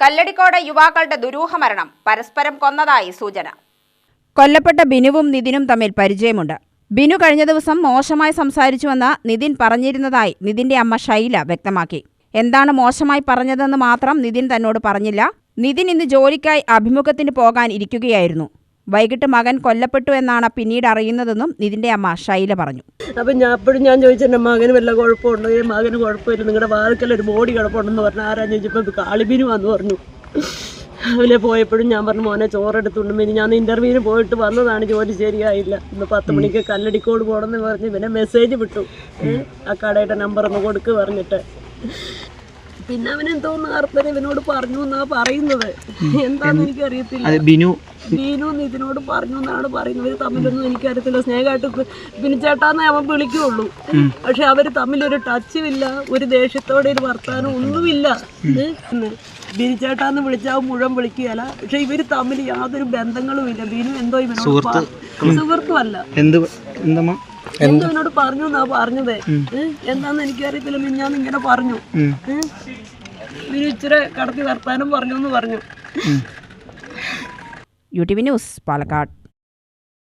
കല്ലടിക്കോട് യുവാക്കളുടെ ദുരൂഹ മരണം പരസ്പരം കൊന്നതായി സൂചന. കൊല്ലപ്പെട്ട ബിനുവും നിതിനും തമ്മിൽ പരിചയമുണ്ട്. ബിനു കഴിഞ്ഞ ദിവസം മോശമായി സംസാരിച്ചുവെന്ന് നിതിൻ പറഞ്ഞിരുന്നതായി നിതിന്റെ അമ്മ ഷൈല വ്യക്തമാക്കി. എന്താണ് മോശമായി പറഞ്ഞതെന്ന് മാത്രം നിതിൻ തന്നോട് പറഞ്ഞില്ല. നിതിൻ ഇന്ന് ജോലിക്കായി അഭിമുഖത്തിന് പോകാൻ ഇരിക്കുകയായിരുന്നു. വൈകിട്ട് മകൻ കൊല്ലപ്പെട്ടു എന്നാണ് പിന്നീട് അറിയുന്നതെന്നും നിതിന്റെ അമ്മ ശൈല പറഞ്ഞു. അപ്പം ഞാൻ അപ്പോഴും ഞാൻ ചോദിച്ചെന്നെ മകന് വല്ല കുഴപ്പമുണ്ടോ? ഈ മകന് കുഴപ്പമില്ല. നിങ്ങളുടെ വാർക്കൽ ഒരു ബോഡി കിടപ്പുണ്ടെന്ന് പറഞ്ഞു. ആരാ ചോദിച്ചപ്പോൾ കാളിബിനു വന്ന് പറഞ്ഞു. രാവിലെ പോയപ്പോഴും ഞാൻ പറഞ്ഞു മോനെ ചോറെടുത്തുണ്ട് പിന്നെ ഞാൻ ഇന്റർവ്യൂവിന് പോയിട്ട് വന്നതാണ്. ജോലി ശരിയായില്ല. ഇന്ന് പത്ത് മണിക്ക് കല്ലടിക്കോട് പോകണമെന്ന് പറഞ്ഞ് പിന്നെ മെസ്സേജ് വിട്ടു. ആ കടയുടെ നമ്പർ ഒന്ന് കൊടുക്ക് പറഞ്ഞിട്ട്. പിന്നെ അവൻ എന്തോന്ന് അർപ്പന ഇവനോട് പറഞ്ഞു എന്നാ പറയുന്നത്. എന്താന്ന് എനിക്കറിയത്തില്ല. അറിയത്തില്ല ബിനു. ബീനു ഇതിനോട് പറഞ്ഞു എന്നാണ് പറയുന്നത്. തമ്മിലൊന്നും തമ്മിലൊന്നും എനിക്കറിയത്തില്ല. സ്നേഹമായിട്ട് ബിനിച്ചേട്ടാന്നേ അവൻ വിളിക്കുള്ളൂ. പക്ഷെ അവർ തമ്മിലൊരു ടച്ചും ഇല്ല ഒരു ദേഷ്യത്തോടെ ഒരു വർത്താനം ഒന്നുമില്ല. ബിനു ബിനിച്ചേട്ടാന്ന് വിളിച്ചാൽ മുഴുവൻ വിളിക്കുകയല്ല. പക്ഷെ ഇവർ തമ്മിൽ യാതൊരു ബന്ധങ്ങളും ഇല്ല. ബീനു എന്തോ ഇവനോട് സുഹൃത്തും അല്ല എന്ത് എന്തമ്മ എന്തോ? എന്നോട് പറഞ്ഞു എന്നാ പറഞ്ഞത്. എന്താന്ന് എനിക്കറിയത്തില്ല മിഞ്ഞാന്ന് ഇങ്ങനെ പറഞ്ഞു? ഇച്ചിരി കടത്തി വർത്താനം പറഞ്ഞു. എന്ന് പറഞ്ഞു U T V news Palakkad.